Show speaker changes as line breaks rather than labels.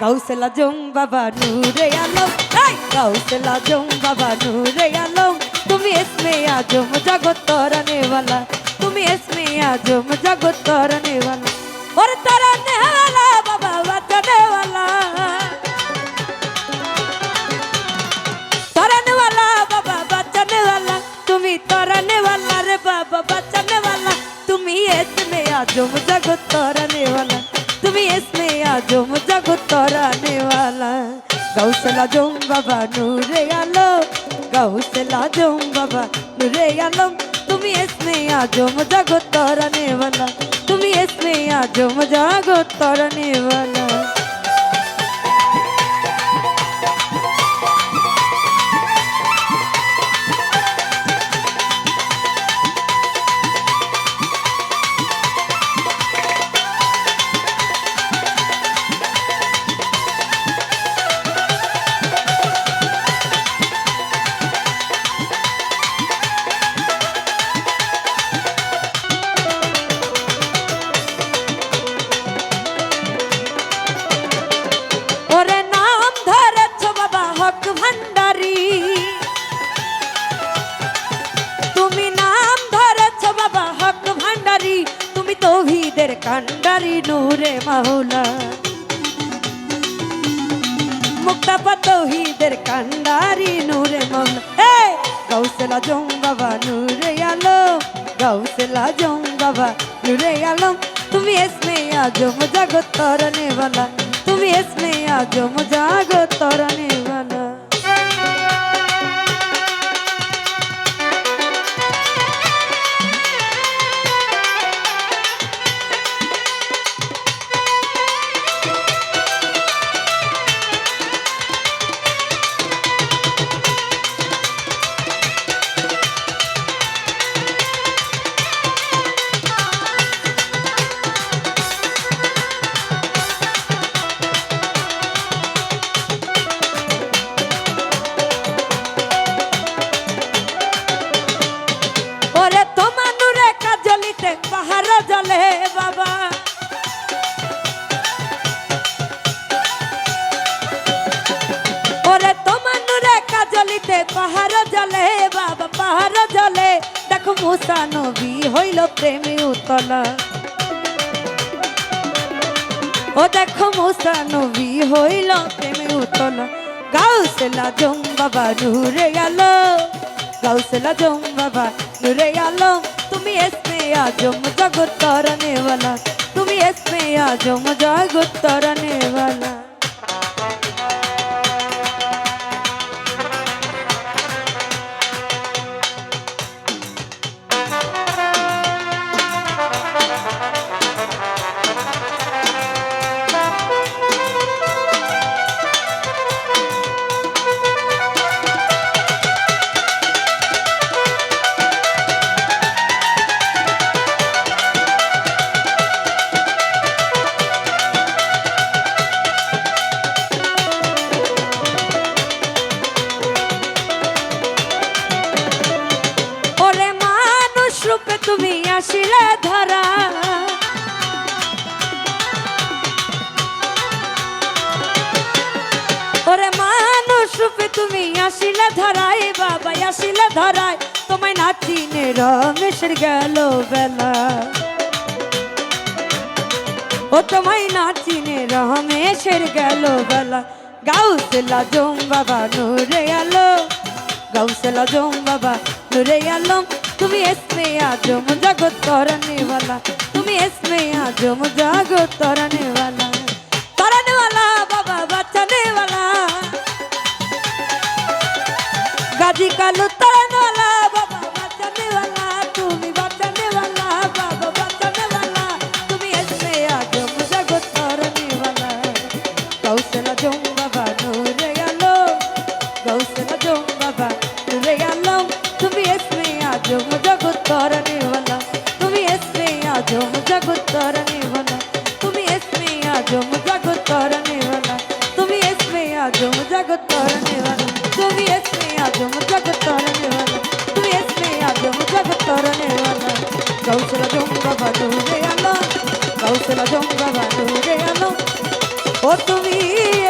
गौसला जों बाबा नूरे आलम गौसला जों बाबा नूरे आलम तुम इसमें आ जो मजाको तोरने वाला तुम इसमें आ जो मजाको तोरने वाला और तोरने वाला बाबा बचने वाला तोरने वाला बाबा बचने वाला तुम तोरने वाला रे बाबा बचने वाला तुम इसमें आ जो आज़म जगत तोराने वाला। गौसला जोम बाबा नूरे आलम। गौसला जोम बाबा नूरे आलो तुम्हें इसमें आज़म जगत तोराने वाला। तुम्हें इसमें आज़म जगत तोराने वाला। বাবা হক তুমি নাম ধরেছ বাবা হক ভান্ডারি। তুমি তৌহিদের কান্ডারি নূরে মাওলা। মুক্তাপা তৌহিদের কান্ডারি নূরে মাওলা। এ গৌসলা জং বাবা নূরে আলো গৌসলা জং বাবা নূরে আলম। তুমি এসমে আজম জগৎ তরনে वाला তুমি এসমে আজম জগৎ তরনে মুসা নবী হইল প্রেমী উতলা। ও দেখো মুসা নবী হইল প্রেমী উতলা। গাউসলা জং বাবা নূরে গেল গাউসলা জং বাবা নূরে গেল তুমি এসমে আজম জগৎ वाला তুমি এসমে আজম জগৎ তরনে আসিলে ধরা। ওরে মানুষ রূপে তুমি আসিলে ধরাই বাবা আসিলে ধরাই তোমায় নাচিনে রমেশের গেল বেলা। ও তোমায় নাচিনে রমেশের গেল বেলা। গাউসলা জম বাবা, নূরে আলো। গাউসলা জম বাবা, নূরে আলম তুমি এসমে আজম জগৎ তরনে वाला তুমি এসমে আজম জগৎ তরনে वाला करने वाला तुम इसमें आ जाओ मुझको करने वाला तुम इसमें आ जाओ मुझको करने वाला तुम्हें इसमें आ जाओ मुझको करने वाला तुम इसमें आ जाओ मुझको करने वाला तुम इसमें आ जाओ मुझको करने वाला गौसला जोम बाबा रे आलो। गौसला जोम बाबा रे आलो। ओ तुम्हें